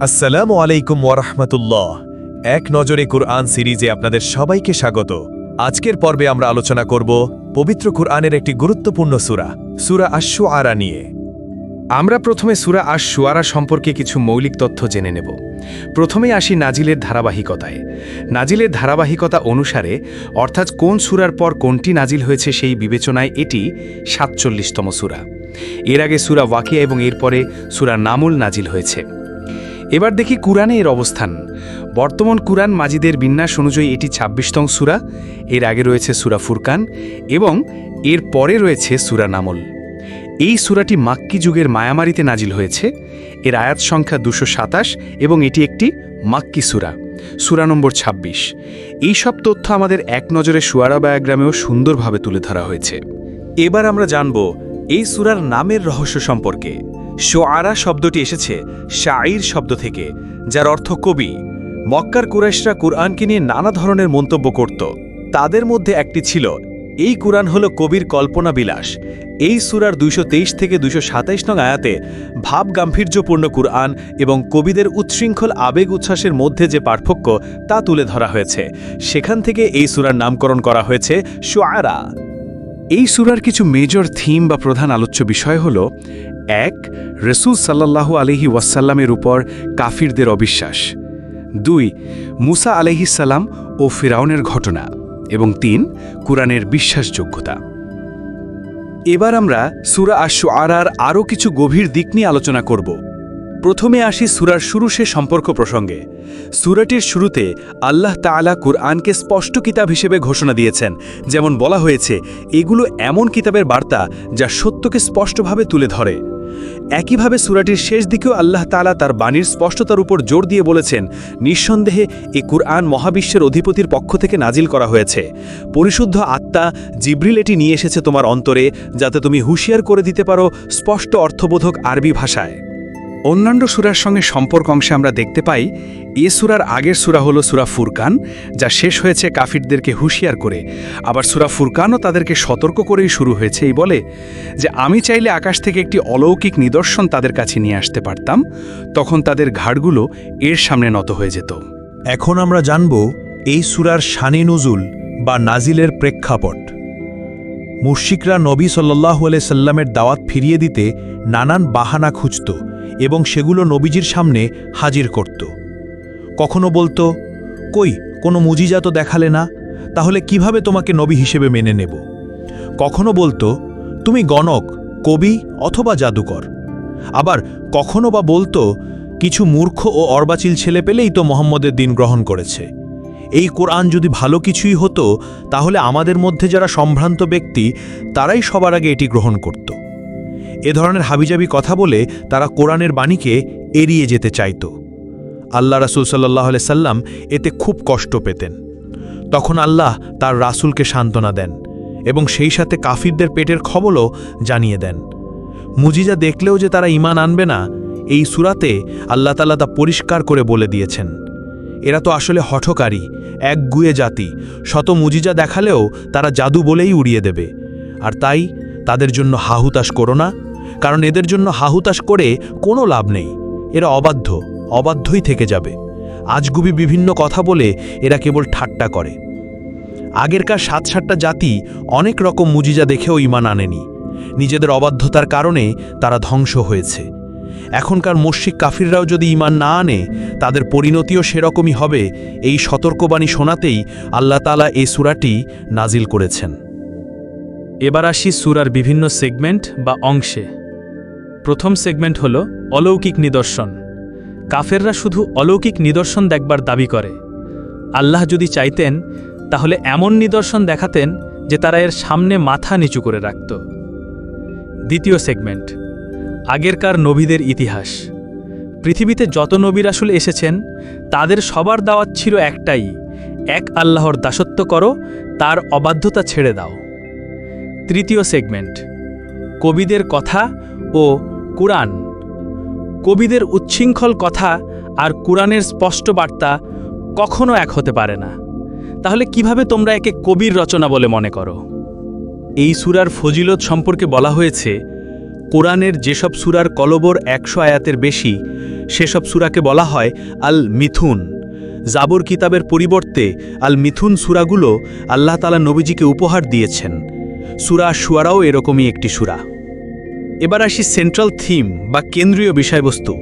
আসসালামু আলাইকুম ওয়ারহমতুল্লাহ। এক নজরে কুরআন সিরিজে আপনাদের সবাইকে স্বাগত। আজকের পর্বে আমরা আলোচনা করব পবিত্র কুরআনের একটি গুরুত্বপূর্ণ সুরা সুরা আশু আরা নিয়ে। আমরা প্রথমে সুরা আশ সুয়ারা সম্পর্কে কিছু মৌলিক তথ্য জেনে নেব। প্রথমে আসি নাজিলের ধারাবাহিকতায়। নাজিলের ধারাবাহিকতা অনুসারে, অর্থাৎ কোন সুরার পর কোনটি নাজিল হয়েছে সেই বিবেচনায় এটি সাতচল্লিশতম সুরা। এর আগে সুরা ওয়াকিয়া এবং এরপরে সুরা নামুল নাজিল হয়েছে। এবার দেখি কুরআনে এর অবস্থান। বর্তমান কুরআন মাজিদের বিন্যাস অনুযায়ী এটি ছাব্বিশতম সুরা, এর আগে রয়েছে সুরা ফুরকান এবং এর পরে রয়েছে সুরা নামল। এই সুরাটি মাক্কি যুগের মায়ামারিতে নাজিল হয়েছে। এর আয়াত সংখ্যা দুশো সাতাশ এবং এটি একটি মাক্কি সুরা সুরা নম্বর ২৬ এই সব তথ্য আমাদের এক নজরে সুয়ারা বায়াগ্রামেও সুন্দরভাবে তুলে ধরা হয়েছে। এবার আমরা জানব এই সূরার নামের রহস্য সম্পর্কে। শোয়ারা শব্দটি এসেছে শাইর শব্দ থেকে, যার অর্থ কবি। মক্কার কুরাইশরা কুরআনকে নিয়ে নানা ধরনের মন্তব্য করত। তাদের মধ্যে একটি ছিল এই কুরআন হল কবির কল্পনা বিলাস এই সুরার দুইশো তেইশ থেকে দুইশো নং আয়াতে ভাব গাম্ভীর্যপূর্ণ কুরআন এবং কবিদের উচ্ছৃঙ্খল আবেগ উচ্ছ্বাসের মধ্যে যে পার্থক্য তা তুলে ধরা হয়েছে। সেখান থেকে এই সুরার নামকরণ করা হয়েছে শোয়ারা এই সুরার কিছু মেজর থিম বা প্রধান আলোচ্য বিষয় হল, এক, রসুল সাল্লাল্লাহু আলহি ওয়াসাল্লামের উপর কাফিরদের অবিশ্বাস। দুই, মুসা আলহিসাল্লাম ও ফিরাউনের ঘটনা। এবং তিন, কুরআনের বিশ্বাসযোগ্যতা। এবার আমরা সুরা আশু আরার আরও কিছু গভীর দিক নিয়ে আলোচনা করব। প্রথমে আসি সুরার শুরু সে সম্পর্ক প্রসঙ্গে। সুরাটির শুরুতে আল্লাহ তাআলা কুরআনকে স্পষ্ট কিতাব হিসেবে ঘোষণা দিয়েছেন। যেমন বলা হয়েছে, এগুলো এমন কিতাবের বার্তা যা সত্যকে স্পষ্টভাবে তুলে ধরে। একইভাবে সুরাটির শেষ দিকেও আল্লাহ তালা তার বাণীর স্পষ্টতার উপর জোর দিয়ে বলেছেন, নিঃসন্দেহে এ কুরআন মহাবিশ্বের অধিপতির পক্ষ থেকে নাজিল করা হয়েছে। পরিশুদ্ধ আত্মা জিব্রিল এটি নিয়ে এসেছে তোমার অন্তরে, যাতে তুমি হুঁশিয়ার করে দিতে পারো স্পষ্ট অর্থবোধক আরবি ভাষায়। অন্যান্য সুরার সঙ্গে সম্পর্ক অংশে আমরা দেখতে পাই, এ সুরার আগের সুরা হলো সুরা ফুরকান, যা শেষ হয়েছে কাফিরদেরকে হুঁশিয়ার করে। আবার সুরা ফুরকানও তাদেরকে সতর্ক করেই শুরু হয়েছে। এই বলে যে, আমি চাইলে আকাশ থেকে একটি অলৌকিক নিদর্শন তাদের কাছে নিয়ে আসতে পারতাম, তখন তাদের ঘাড়গুলো এর সামনে নত হয়ে যেত। এখন আমরা জানব এই সুরার শানি নজুল বা নাজিলের প্রেক্ষাপট। মুর্শিকরা নবী সাল্লাহ সাল্লামের দাওয়াত ফিরিয়ে দিতে নানান বাহানা খুঁজত। এবং সেগুলো নবীজির সামনে হাজির করত। কখনো বলতো, কই, কোনো মুজিজা তো দেখালে না? তাহলে কীভাবে তোমাকে নবী হিসেবে মেনে নেব? কখনো বলতো, তুমি গণক, কবি অথবা জাদুকর। আবার কখনো বা বলতো, কিছু মূর্খ ও অর্বাচিল ছেলে পেলেই তো মোহাম্মদের দিন গ্রহণ করেছে। এই কোরআন যদি ভালো কিছুই হতো, তাহলে আমাদের মধ্যে যারা সম্ভ্রান্ত ব্যক্তি, তারাই সবার আগে এটি গ্রহণ করত। এ ধরনের হাবিজাবি কথা বলে তারা কোরআনের বাণীকে এড়িয়ে যেতে চাইত। আল্লাহ রাসুল সাল্লাহ সাল্লাম এতে খুব কষ্ট পেতেন। তখন আল্লাহ তার রাসূলকে সান্ত্বনা দেন এবং সেই সাথে কাফিরদের পেটের খবরও জানিয়ে দেন। মুজিজা দেখলেও যে তারা ইমান আনবে না, এই সুরাতে আল্লাহ তাল্লাহ তা পরিষ্কার করে বলে দিয়েছেন। এরা তো আসলে হঠকারী, এক গুয়ে জাতি, শত মুজিজা দেখালেও তারা জাদু বলেই উড়িয়ে দেবে। আর তাই তাদের জন্য হাহুতাস করো না কারণ এদের জন্য হাহুতাস করে কোনো লাভ নেই। এরা অবাধ্য, অবাধ্যই থেকে যাবে। আজগুবি বিভিন্ন কথা বলে এরা কেবল ঠাট্টা করে। আগেরকার সাত সাতটা জাতি অনেক রকম মুজিজা দেখেও ইমান আনেনি। নিজেদের অবাধ্যতার কারণে তারা ধ্বংস হয়েছে। এখনকার মস্যিক কাফিররাও যদি ইমান না আনে, তাদের পরিণতিও সেরকমই হবে এই সতর্কবাণী শোনাতেই আল্লাহ তালা এই সুরাটি নাজিল করেছেন। এবার আসি সুরার বিভিন্ন সেগমেন্ট বা অংশে। প্রথম সেগমেন্ট হল অলৌকিক নিদর্শন। কাফেররা শুধু অলৌকিক নিদর্শন দেখবার দাবি করে। আল্লাহ যদি চাইতেন, তাহলে এমন নিদর্শন দেখাতেন যে তারা এর সামনে মাথা নিচু করে রাখত। দ্বিতীয় সেগমেন্ট, আগেরকার নবীদের ইতিহাস। পৃথিবীতে যত নবীর আসলে এসেছেন, তাদের সবার দাওয়াত ছিল একটাই, এক আল্লাহর দাসত্ব করো, তার অবাধ্যতা ছেড়ে দাও। তৃতীয় সেগমেন্ট, কবিদের কথা ও কুরআন। কবিদের উচ্ছৃঙ্খল কথা আর কুরআনের স্পষ্ট বার্তা কখনো এক হতে পারে না। তাহলে কীভাবে তোমরা একে কবির রচনা বলে মনে করো? এই সুরার ফজিলত সম্পর্কে বলা হয়েছে, কোরআনের যেসব সুরার কলবর একশো আয়াতের বেশি, সেসব সুরাকে বলা হয় আল মিথুন জাবর কিতাবের পরিবর্তে আল মিথুন সুরাগুলো আল্লাহ তালা নবীজিকে উপহার দিয়েছেন। সুরা সুয়ারাও এরকমই একটি সুরা। এবার আসি সেন্ট্রাল থিম বা কেন্দ্রীয় বিষয়বস্তু।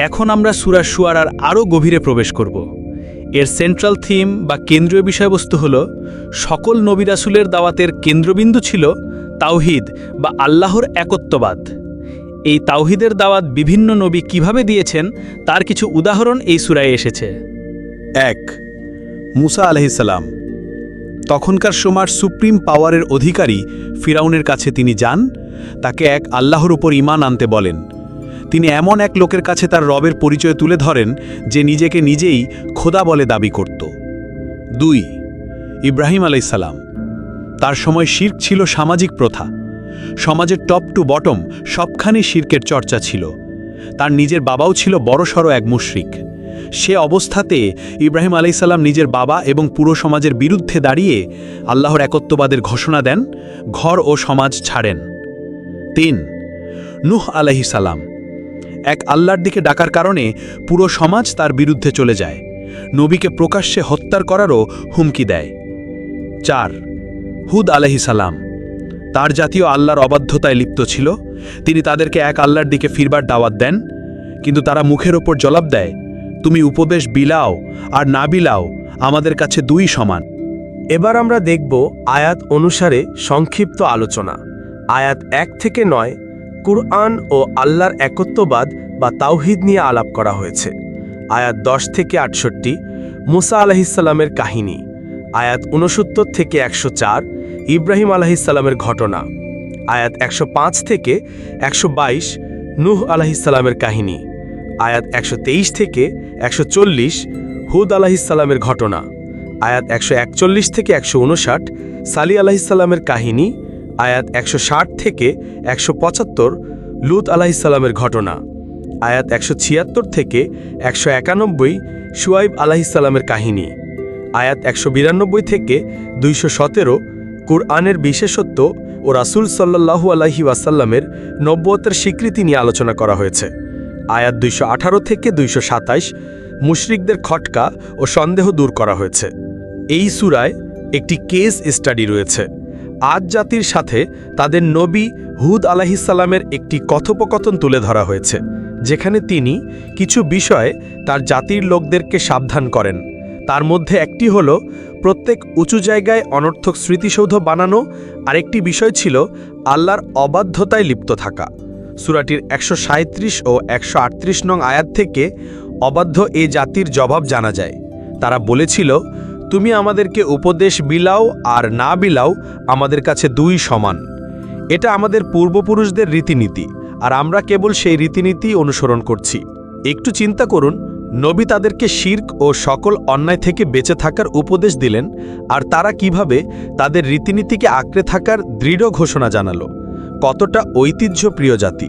এখন আমরা সুরা সুয়ারার আরও গভীরে প্রবেশ করব। এর সেন্ট্রাল থিম বা কেন্দ্রীয় বিষয়বস্তু হল, সকল নবিরাসুলের দাওয়াতের কেন্দ্রবিন্দু ছিল তাওহিদ বা আল্লাহর একত্ববাদ। এই তাওহিদের দাওয়াত বিভিন্ন নবী কীভাবে দিয়েছেন, তার কিছু উদাহরণ এই সুরায় এসেছে। এক, মুসা আলহিসাল্লাম তখনকার সময় সুপ্রিম পাওয়ারের অধিকারী ফিরাউনের কাছে তিনি যান, তাকে এক আল্লাহর উপর ইমান আনতে বলেন। তিনি এমন এক লোকের কাছে তার রবের পরিচয় তুলে ধরেন, যে নিজেকে নিজেই খোদা বলে দাবি করত। দুই, ইব্রাহিম আলাইসাল্লাম তার সময় শির্ক ছিল সামাজিক প্রথা। সমাজের টপ টু বটম সবখানে শির্কের চর্চা ছিল। তার নিজের বাবাও ছিল বড়সড় এক মুশরিক। সে অবস্থাতে ইব্রাহিম আলাইসাল্লাম নিজের বাবা এবং পুরো সমাজের বিরুদ্ধে দাঁড়িয়ে আল্লাহর একত্ববাদের ঘোষণা দেন, ঘর ও সমাজ ছাড়েন। তিন, নুহ আলাইসাল্লাম এক আল্লাহর দিকে ডাকার কারণে পুরো সমাজ তার বিরুদ্ধে চলে যায়। নবীকে প্রকাশ্যে হত্যার করারও হুমকি দেয়। চার, হুদ আলহিসাল্লাম তার জাতীয় আল্লাহর অবাধ্যতায় লিপ্ত ছিল। তিনি তাদেরকে এক আল্লাহর দিকে ফিরবার দাওয়াত দেন, কিন্তু তারা মুখের ওপর জবাব দেয় তুমি উপদেশ বিলাও আর না বিলাও আমাদের কাছে দুই সমান। এবার আমরা দেখব আয়াত অনুসারে সংক্ষিপ্ত আলোচনা। আয়াত এক থেকে নয়, কুরআন ও আল্লাহর একত্ববাদ বা তাওহিদ নিয়ে আলাপ করা হয়েছে। আয়াত দশ থেকে আটষট্টি, মুসা আলাহিসাল্লামের কাহিনী। আয়াত উনসত্তর থেকে একশো চার, ইব্রাহিম আলাহিসাল্লামের ঘটনা। আয়াত একশো পাঁচ থেকে একশো বাইশ, নুহ আলাহিসাল্লামের কাহিনী। আয়াত একশো তেইশ থেকে একশো চল্লিশ হুদ আলাহিসাল্লামের ঘটনা। আয়াত একশো একচল্লিশ থেকে একশো উনষাট সালি আলাহিসাল্লামের কাহিনী। আয়াত একশো ষাট থেকে একশো পঁচাত্তর লুত আলাহিসাল্লামের ঘটনা। আয়াত একশো ছিয়াত্তর থেকে একশো একানব্বই সুয়াইব আলাহিসাল্লামের কাহিনী। আয়াত একশো বিরানব্বই থেকে দুইশো সতেরো কুরআনের বিশেষত্ব ও রাসূল সাল্লাহু আলাহি ওয়াসাল্লামের নব্বতের স্বীকৃতি নিয়ে আলোচনা করা হয়েছে। আয়াত দুইশো আঠারো থেকে দুইশো সাতাইশ, মুশরিকদের খটকা ও সন্দেহ দূর করা হয়েছে। এই সুরায় একটি কেস স্টাডি রয়েছে। আজ জাতির সাথে তাদের নবী হুদ আলাহিসাল্লামের একটি কথোপকথন তুলে ধরা হয়েছে, যেখানে তিনি কিছু বিষয়ে তার জাতির লোকদেরকে সাবধান করেন। তার মধ্যে একটি হল, প্রত্যেক উঁচু জায়গায় অনর্থক স্মৃতিসৌধ বানানো, আরেকটি বিষয় ছিল, আল্লাহর অবাধ্যতায় লিপ্ত থাকা। সুরাটির একশো সাঁইত্রিশ ও একশো আটত্রিশ নং আয়াত থেকে অবাধ্য এ জাতির জবাব জানা যায়। তারা বলেছিল, তুমি আমাদেরকে উপদেশ বিলাও আর না বিলাও আমাদের কাছে দুই সমান। এটা আমাদের পূর্বপুরুষদের রীতিনীতি, আর আমরা কেবল সেই রীতিনীতি অনুসরণ করছি। একটু চিন্তা করুন, নবী তাদেরকে শির্ক ও সকল অন্যায় থেকে বেঁচে থাকার উপদেশ দিলেন, আর তারা কীভাবে তাদের রীতিনীতিকে আঁকড়ে থাকার দৃঢ় ঘোষণা জানালো। কতটা ঐতিহ্যপ্রিয় জাতি।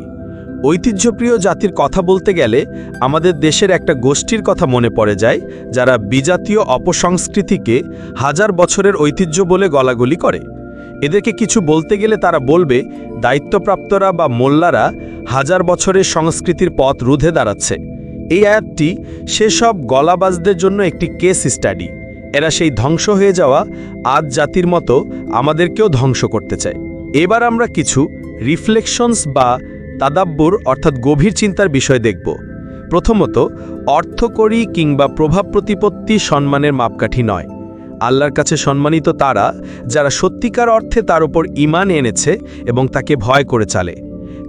ঐতিহ্যপ্রিয় জাতির কথা বলতে গেলে আমাদের দেশের একটা গোষ্ঠীর কথা মনে পড়ে যায়, যারা বিজাতীয় অপসংস্কৃতিকে হাজার বছরের ঐতিহ্য বলে গলাগলি করে। এদেরকে কিছু বলতে গেলে তারা বলবে, দায়িত্বপ্রাপ্তরা বা মোল্লারা হাজার বছরের সংস্কৃতির পথ রুধে দাঁড়াচ্ছে। এই আয়াতটি সেসব গলাবাজদের জন্য একটি কেস স্টাডি এরা সেই ধ্বংস হয়ে যাওয়া আজ জাতির মতো আমাদেরকেও ধ্বংস করতে চায়। এবার আমরা কিছু রিফ্লেকশনস বা তাদাব্বুর, অর্থাৎ গভীর চিন্তার বিষয় দেখব। প্রথমত, অর্থকরী কিংবা প্রভাব প্রতিপত্তি সম্মানের মাপকাঠি নয়। আল্লাহর কাছে সম্মানিত তারা, যারা সত্যিকার অর্থে তার উপর ইমান এনেছে এবং তাকে ভয় করে চালে।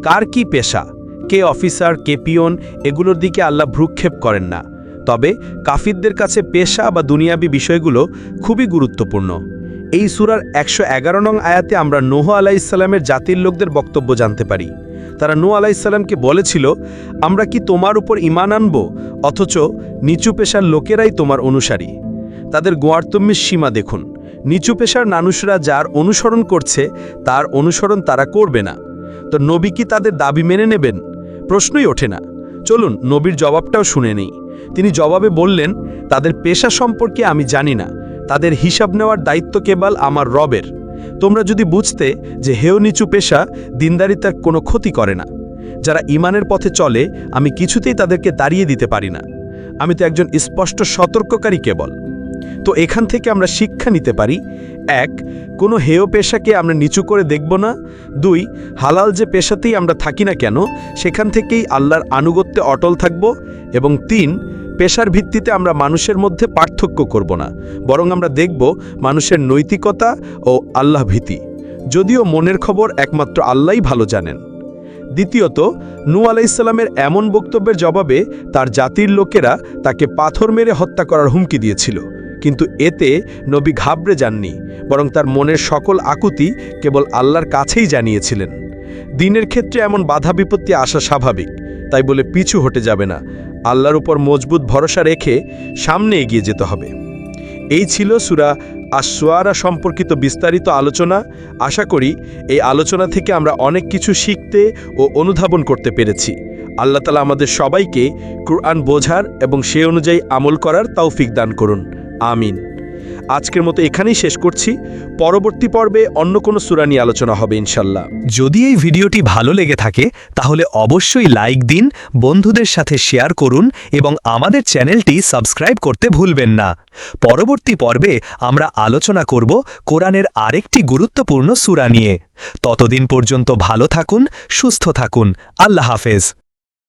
কার কি পেশা? কে অফিসার, কে পিয়ন এগুলোর দিকে আল্লাহ ভ্রুক্ষেপ করেন না। তবে কাফিরদের কাছে পেশা বা দুনিয়াবি বিষয়গুলো খুবই গুরুত্বপূর্ণ। এই সুরার একশো এগারো নং আয়াতে আমরা নোহ আলাইসাল্লামের জাতির লোকদের বক্তব্য জানতে পারি। তারা নূ আলাইসাল্লামকে বলেছিল, আমরা কি তোমার উপর ইমান আনব? অথচ নিচু পেশার লোকেরাই তোমার অনুসারী। তাদের গোয়ারতম্যের সীমা দেখুন। নিচু পেশার মানুষরা যার অনুসরণ করছে, তার অনুসরণ তারা করবে না। তো নবী কি তাদের দাবি মেনে নেবেন? প্রশ্নই ওঠে না। চলুন, নবীর জবাবটাও শুনে নেই। তিনি জবাবে বললেন, তাদের পেশা সম্পর্কে আমি জানি না। তাদের হিসাব নেওয়ার দায়িত্ব কেবল আমার রবের। তোমরা যদি বুঝতে যে হেয় নিচু পেশা দিনদারিতার কোনো ক্ষতি করে না। যারা ইমানের পথে চলে, আমি কিছুতেই তাদেরকে দাঁড়িয়ে দিতে পারি না। আমি তো একজন স্পষ্ট সতর্ককারী কেবল। তো এখান থেকে আমরা শিক্ষা নিতে পারি, এক, কোনো হেয় পেশাকে আমরা নিচু করে দেখব না। দুই, হালাল যে পেশাতেই আমরা থাকি না কেন, সেখান থেকেই আল্লাহর আনুগত্যে অটল থাকব। এবং তিন পেশার ভিত্তিতে আমরা মানুষের মধ্যে পার্থক্য করব না, বরং আমরা দেখব মানুষের নৈতিকতা ও আল্লাহ ভীতি। যদিও মনের খবর একমাত্র আল্লাহই ভালো জানেন। দ্বিতীয়ত, নূ আলাইসাল্লামের এমন বক্তব্যের জবাবে তার জাতির লোকেরা তাকে পাথর মেরে হত্যা করার হুমকি দিয়েছিল। কিন্তু এতে নবী ঘাবড়ে যাননি, বরং তার মনের সকল আকুতি কেবল আল্লাহর কাছেই জানিয়েছিলেন। দিনের ক্ষেত্রে এমন বাধা বিপত্তি আসা স্বাভাবিক, তাই বলে পিছু হটে যাবে না। আল্লাহর উপর মজবুত ভরসা রেখে সামনে এগিয়ে যেতে হবে। এই ছিল সুরা আশোয়ারা সম্পর্কিত বিস্তারিত আলোচনা। আশা করি এই আলোচনা থেকে আমরা অনেক কিছু শিখতে ও অনুধাবন করতে পেরেছি। আল্লাহ তালা আমাদের সবাইকে কুরআন বোঝার এবং সে অনুযায়ী আমল করার তৌফিক দান করুন। আমিন। আজকের মতো এখানেই শেষ করছি। পরবর্তী পর্বে অন্য কোনো সুরা নিয়ে আলোচনা হবে ইনশাল্লাহ যদি এই ভিডিওটি ভালো লেগে থাকে, তাহলে অবশ্যই লাইক দিন, বন্ধুদের সাথে শেয়ার করুন এবং আমাদের চ্যানেলটি সাবস্ক্রাইব করতে ভুলবেন না। পরবর্তী পর্বে আমরা আলোচনা করব কোরআনের আরেকটি গুরুত্বপূর্ণ সূরা নিয়ে। ততদিন পর্যন্ত ভালো থাকুন, সুস্থ থাকুন। আল্লাহ হাফেজ।